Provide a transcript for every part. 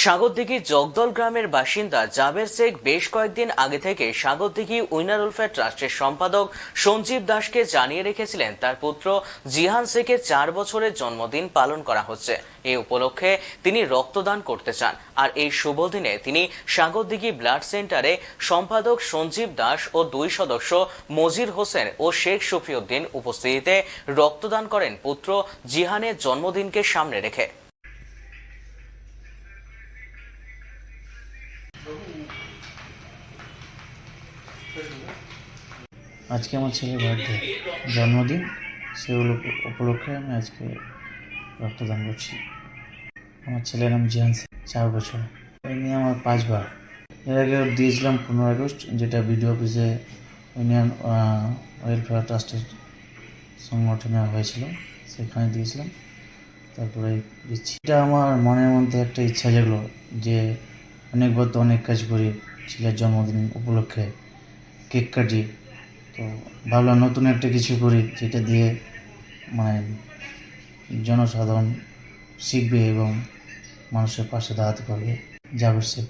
সাগরদিঘি জগদল গ্রামের বাসিন্দা জাবের শেখ বেশ কয়েকদিন আগে থেকে সাগরদিঘি উইনার ওয়েলফেয়ার ট্রাস্টের সম্পাদক সঞ্জীব দাসকে জানিয়ে রেখেছিলেন তার পুত্র জিহান শেখের চার বছরের জন্মদিন পালন করা হচ্ছে। এই উপলক্ষে তিনি রক্তদান করতে চান। আর এই শুভ দিনে তিনি সাগরদিঘি ব্লাড সেন্টারে সম্পাদক সঞ্জীব দাস ও দুই সদস্য মজির হোসেন ও শেখ শফিউদ্দিন উপস্থিতিতে রক্তদান করেন পুত্র জিহানের জন্মদিনকে সামনে রেখে। আজকে আমার ছেলের বার্থডে জন্মদিন। সেগুলো উপলক্ষে আমি আজকে রক্তদান করছি। আমার ছেলের নাম জিয়ান চার বছর। এই নিয়ে আমার পাঁচবার। এর আগে দিয়েছিলাম পনেরো আগস্ট, যেটা বিডিও অফিসে ইউনিয়ন ওয়েলফেয়ার ট্রাস্টের সংগঠনে হয়েছিল, সেখানে দিয়েছিলাম। তারপরে দিচ্ছি। এটা আমার মনের মধ্যে একটা ইচ্ছা জাগলো যে অনেকবার তো অনেক কাজ করি ছেলের জন্মদিন উপলক্ষে কেক কাটি। তো ভাবলাম নতুন একটা কিছু করি, যেটা দিয়ে মানে জনসাধারণ শিখবে এবং মানুষের পাশে দাঁড়াতে পারবে। যাবে সে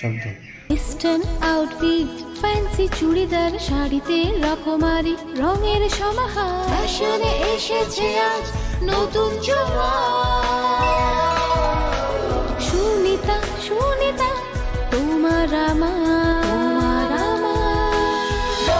শব্দ ওয়েস্টার্ন আউটফিট ফ্যান্সি চুড়িদার, শাড়িতে রকমারি, রঙের সমাহার। ফ্যাশনে এসেছে আজ নতুন সুনিতা সুনিতা, তোমার আমার